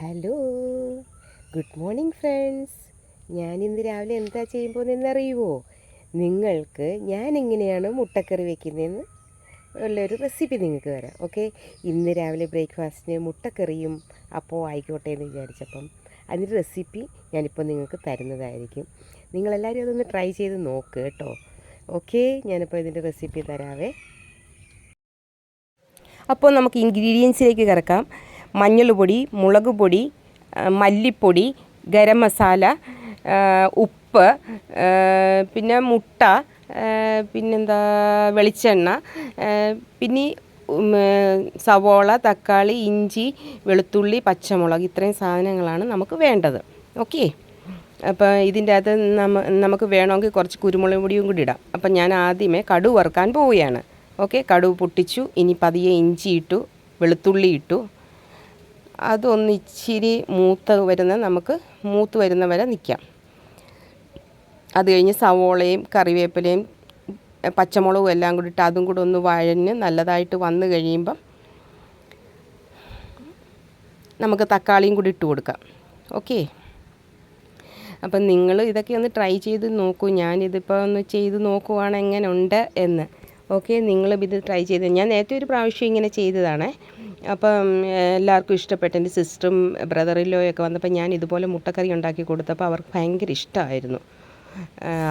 Hello. Good morning friends. ഞാൻ ഇന്ന് രാവിലെ എന്താ ചെയ്യാൻ പോകുന്നതെന്ന് അറിയുമോ നിങ്ങൾക്ക് ഞാൻ എങ്ങനെയാണ് മുട്ടക്കറി വെക്കുന്നതെന്ന് ഉള്ളൊരു റെസിപ്പി നിങ്ങൾക്ക് തരാം ഓക്കെ? ഇന്ന് രാവിലെ ബ്രേക്ക്ഫാസ്റ്റിന് മുട്ടക്കറിയും അപ്പോൾ ആയിക്കോട്ടെ എന്ന് വിചാരിച്ചപ്പം അതിന്റെ റെസിപ്പി ഞാനിപ്പോൾ നിങ്ങൾക്ക് തരുന്നതായിരിക്കും. നിങ്ങളെല്ലാവരും അതൊന്ന് ട്രൈ ചെയ്ത് നോക്ക് കേട്ടോ. ഓക്കെ ഞാനിപ്പോൾ ഇതിന്റെ റെസിപ്പി തരാവേ. അപ്പോൾ നമുക്ക് ഇൻഗ്രീഡിയൻസിലേക്ക് കിടക്കാം മഞ്ഞൾ പൊടി മുളക് പൊടി മല്ലിപ്പൊടി ഗരം മസാല ഉപ്പ് പിന്നെ മുട്ട പിന്നെന്താ വെളിച്ചെണ്ണ പിന്നെ സവോള തക്കാളി ഇഞ്ചി വെളുത്തുള്ളി പച്ചമുളക് ഇത്രയും സാധനങ്ങളാണ് നമുക്ക് വേണ്ടത്. ഓക്കെ? അപ്പോൾ ഇതിന്റെ അകത്ത് നമ്മ നമുക്ക് വേണമെങ്കിൽ കുറച്ച് കുരുമുളക് പൊടിയും കൂടി ഇടാം. അപ്പം ഞാൻ ആദ്യമേ കടു വറുക്കാൻ പോവുകയാണ്. ഓക്കെ? കടുവ് പൊട്ടിച്ചു. ഇനി പതിയെ ഇഞ്ചി ഇട്ടു വെളുത്തുള്ളി ഇട്ടു. അതൊന്ന് ഇച്ചിരി മൂത്ത് വരുന്ന നമുക്ക് മൂത്ത് വരുന്ന വരെ നിൽക്കാം അത് കഴിഞ്ഞ് സവോളയും കറിവേപ്പിലയും പച്ചമുളകും എല്ലാം കൂടി ഇട്ട് അതും കൂടെ ഒന്ന് വഴഞ്ഞ് നല്ലതായിട്ട് വന്നു കഴിയുമ്പം നമുക്ക് തക്കാളിയും കൂടി ഇട്ട് കൊടുക്കാം. ഓക്കെ? അപ്പം നിങ്ങൾ ഇതൊക്കെ ഒന്ന് ട്രൈ ചെയ്ത് നോക്കൂ. ഞാനിതിപ്പോൾ ഒന്ന് ചെയ്ത് നോക്കുവാണ് എങ്ങനെ ഉണ്ട് എന്ന്. ഓക്കെ? നിങ്ങളും ഇത് ട്രൈ ചെയ്ത്. ഞാൻ നേരത്തെ ഒരു പ്രാവശ്യം ഇങ്ങനെ ചെയ്തതാണേ. അപ്പം എല്ലാവർക്കും ഇഷ്ടപ്പെട്ടു. എന്റെ സിസ്റ്ററും ബ്രദറിലോയൊക്കെ വന്നപ്പോൾ ഞാൻ ഇതുപോലെ മുട്ടക്കറി ഉണ്ടാക്കി കൊടുത്തപ്പോൾ അവർക്ക് ഭയങ്കര ഇഷ്ടമായിരുന്നു.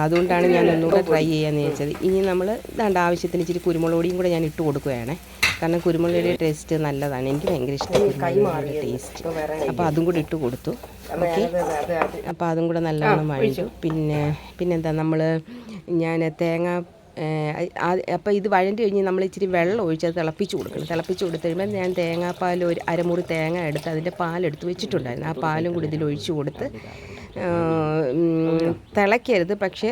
അതുകൊണ്ടാണ് ഞാൻ ഒന്നുകൂടെ ട്രൈ ചെയ്യാമെന്ന് ചോദിച്ചത് ഇനി നമ്മൾ ഇതാണ്ട് ആവശ്യത്തിന് ഇച്ചിരി കുരുമുളക് പൊടിയും കൂടെ ഞാൻ ഇട്ട് കൊടുക്കുകയാണേ. കാരണം കുരുമുളകിന്റെ ടേസ്റ്റ് നല്ലതാണ്. എനിക്ക് ഭയങ്കര ഇഷ്ടം ഇഷ്ടമാണ് ടേസ്റ്റ് അപ്പോൾ അതും കൂടി ഇട്ട് കൊടുത്തു. ഓക്കെ? അപ്പോൾ അതും കൂടെ നല്ലോണം വഴിച്ചു പിന്നെ പിന്നെന്താ നമ്മൾ ഞാൻ തേങ്ങ അപ്പോൾ ഇത് വഴണ്ടി കഴിഞ്ഞ് നമ്മൾ ഇച്ചിരി വെള്ളം ഒഴിച്ച് അത് തിളപ്പിച്ച് കൊടുക്കണം. തിളപ്പിച്ച് കൊടുത്ത് കഴിയുമ്പോൾ ഞാൻ തേങ്ങാപ്പാൽ ഒരു അരമുറി തേങ്ങ എടുത്ത് അതിന്റെ പാലെടുത്ത് വെച്ചിട്ടുണ്ടായിരുന്നു. ആ പാലും കൂടി ഇതിൽ ഒഴിച്ച് കൊടുത്ത് തിളയ്ക്കരുത്. പക്ഷേ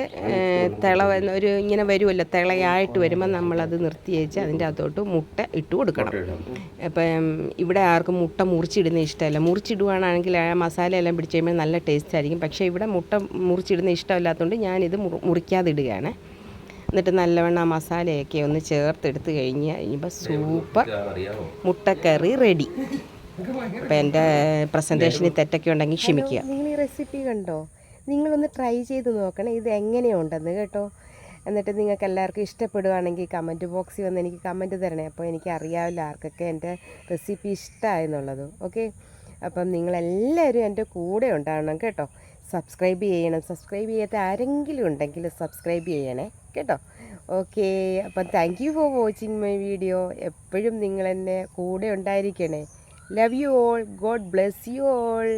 തിള ഒരു ഇങ്ങനെ വരുമല്ലോ തിളയായിട്ട് വരുമ്പോൾ നമ്മളത് നിർത്തി വെച്ച് അതിന്റെ അകത്തോട്ട് മുട്ട ഇട്ട് കൊടുക്കണം. അപ്പം ഇവിടെ ആർക്കും മുട്ട മുറിച്ചിടുന്ന ഇഷ്ടമല്ല. മുറിച്ചിടുവാണെങ്കിൽ ആ മസാല എല്ലാം പിടിച്ച് കഴിയുമ്പോൾ നല്ല ടേസ്റ്റ് ആയിരിക്കും. പക്ഷേ ഇവിടെ മുട്ട മുറിച്ചിടുന്ന ഇഷ്ടമല്ലാത്തതുകൊണ്ട് ഞാനിത് മുറി മുറിക്കാതെ ഇടുകയാണ് എന്നിട്ട് നല്ലവണ്ണം ആ മസാലയൊക്കെ ഒന്ന് ചേർത്തെടുത്ത് കഴിഞ്ഞ് കഴിയുമ്പോൾ സൂപ്പർ മുട്ടക്കറി റെഡി. അപ്പോൾ എന്റെ പ്രസന്റേഷനിൽ തെറ്റൊക്കെ ഉണ്ടെങ്കിൽ ക്ഷമിക്കുക. നിങ്ങൾ ഈ റെസിപ്പി കണ്ടോ? നിങ്ങളൊന്ന് ട്രൈ ചെയ്ത് നോക്കണം ഇത് എങ്ങനെയുണ്ടെന്ന് കേട്ടോ. എന്നിട്ട് നിങ്ങൾക്ക് എല്ലാവർക്കും ഇഷ്ടപ്പെടുവാണെങ്കിൽ കമന്റ് ബോക്സിൽ വന്ന് എനിക്ക് കമന്റ് തരണേ. അപ്പോൾ എനിക്ക് അറിയാവില്ല ആർക്കൊക്കെ എന്റെ റെസിപ്പി ഇഷ്ടമായെന്നുള്ളത്. ഓക്കെ? അപ്പം നിങ്ങളെല്ലാവരും എന്റെ കൂടെ ഉണ്ടാവണം കേട്ടോ. സബ്സ്ക്രൈബ് ചെയ്യണം. സബ്സ്ക്രൈബ് ചെയ്യാത്ത ആരെങ്കിലും ഉണ്ടെങ്കിൽ സബ്സ്ക്രൈബ് ചെയ്യണേ കേട്ടോ. ഓക്കെ അപ്പം thank you for watching my video എപ്പോഴും നിങ്ങൾ എന്നെ കൂടെ ഉണ്ടായിരിക്കണേ. Love you all God bless you all